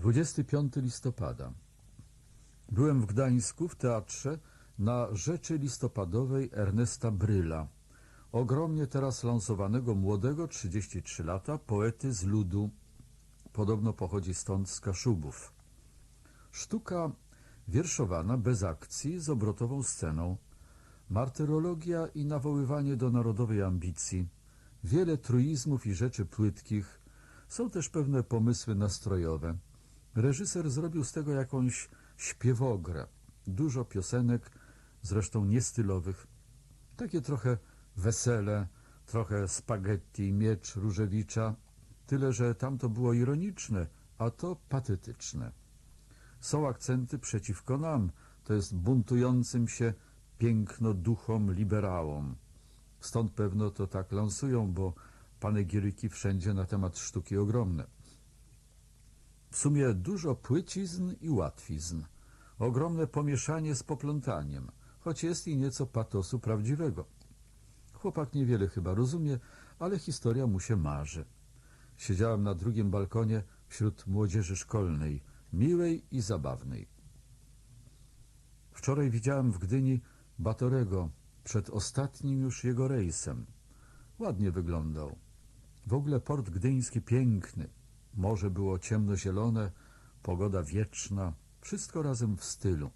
25 listopada. Byłem w Gdańsku w teatrze na Rzeczy Listopadowej Ernesta Bryla, ogromnie teraz lansowanego młodego, 33 lata, poety z ludu. Podobno pochodzi stąd z Kaszubów. Sztuka wierszowana, bez akcji, z obrotową sceną. Martyrologia i nawoływanie do narodowej ambicji. Wiele truizmów i rzeczy płytkich. Są też pewne pomysły nastrojowe. Reżyser zrobił z tego jakąś śpiewogrę. Dużo piosenek, zresztą niestylowych. Takie trochę wesele, trochę spaghetti, miecz Różewicza. Tyle, że tamto było ironiczne, a to patetyczne. Są akcenty przeciwko nam, to jest buntującym się piękno duchom liberałom. Stąd pewno to tak lansują, bo panegiryki wszędzie na temat sztuki ogromne. W sumie dużo płycizn i łatwizn. Ogromne pomieszanie z poplątaniem, choć jest i nieco patosu prawdziwego. Chłopak niewiele chyba rozumie, ale historia mu się marzy. Siedziałem na drugim balkonie wśród młodzieży szkolnej, miłej i zabawnej. Wczoraj widziałem w Gdyni Batorego przed ostatnim już jego rejsem. Ładnie wyglądał. W ogóle port gdyński piękny. Morze było ciemnozielone, pogoda wieczna, wszystko razem w stylu.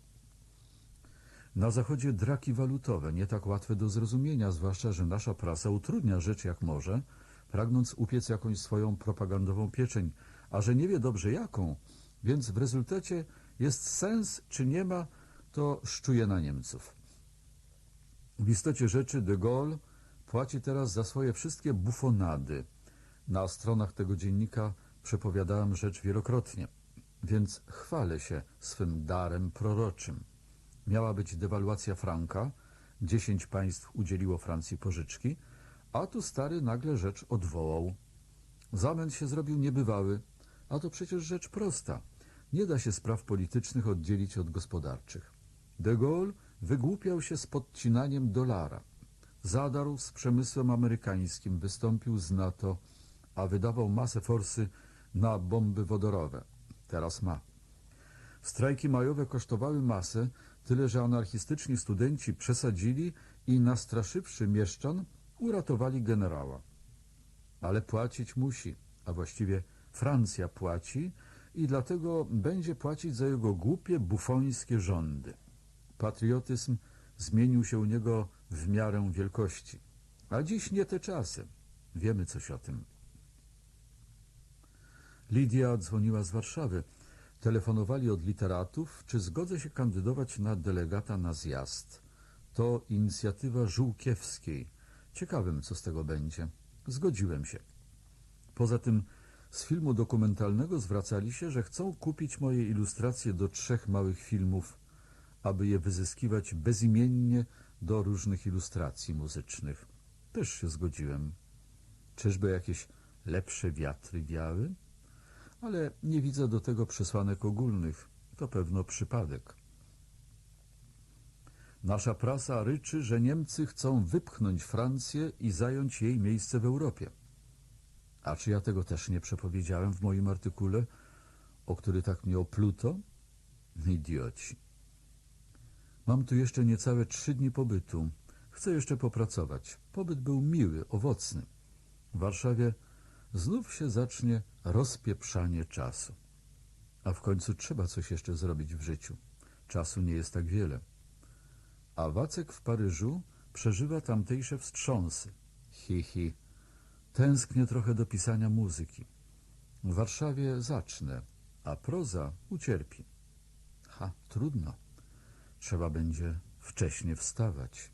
Na zachodzie draki walutowe, nie tak łatwe do zrozumienia, zwłaszcza, że nasza prasa utrudnia rzecz jak może, pragnąc upiec jakąś swoją propagandową pieczeń, a że nie wie dobrze jaką, więc w rezultacie jest sens czy nie ma, to szczuje na Niemców. W istocie rzeczy de Gaulle płaci teraz za swoje wszystkie bufonady. Na stronach tego dziennika przepowiadałem rzecz wielokrotnie, więc chwalę się swym darem proroczym. Miała być dewaluacja franka, dziesięć państw udzieliło Francji pożyczki, a tu stary nagle rzecz odwołał. Zamęt się zrobił niebywały, a to przecież rzecz prosta. Nie da się spraw politycznych oddzielić od gospodarczych. De Gaulle wygłupiał się z podcinaniem dolara. Zadarł z przemysłem amerykańskim, wystąpił z NATO, a wydawał masę forsy na bomby wodorowe. Teraz ma. Strajki majowe kosztowały masę, tyle że anarchistyczni studenci przesadzili i nastraszywszy mieszczan, uratowali generała. Ale płacić musi, a właściwie Francja płaci i dlatego będzie płacić za jego głupie, bufońskie rządy. Patriotyzm zmienił się u niego w miarę wielkości. A dziś nie te czasy. Wiemy coś o tym. Lidia dzwoniła z Warszawy. Telefonowali od literatów, czy zgodzę się kandydować na delegata na zjazd. To inicjatywa Żółkiewskiej. Ciekawym, co z tego będzie. Zgodziłem się. Poza tym z filmu dokumentalnego zwracali się, że chcą kupić moje ilustracje do trzech małych filmów, aby je wyzyskiwać bezimiennie do różnych ilustracji muzycznych. Też się zgodziłem. Czyżby jakieś lepsze wiatry wiały? Ale nie widzę do tego przesłanek ogólnych. To pewno przypadek. Nasza prasa ryczy, że Niemcy chcą wypchnąć Francję i zająć jej miejsce w Europie. A czy ja tego też nie przepowiedziałem w moim artykule, o który tak mnie opluto? Idioci. Mam tu jeszcze niecałe trzy dni pobytu. Chcę jeszcze popracować. Pobyt był miły, owocny. W Warszawie znów się zacznie rozpieprzanie czasu. A w końcu trzeba coś jeszcze zrobić w życiu. Czasu nie jest tak wiele. A Wacek w Paryżu przeżywa tamtejsze wstrząsy. Hi, hi. Tęsknię trochę do pisania muzyki. W Warszawie zacznę, a proza ucierpi. Ha, trudno. Trzeba będzie wcześnie wstawać.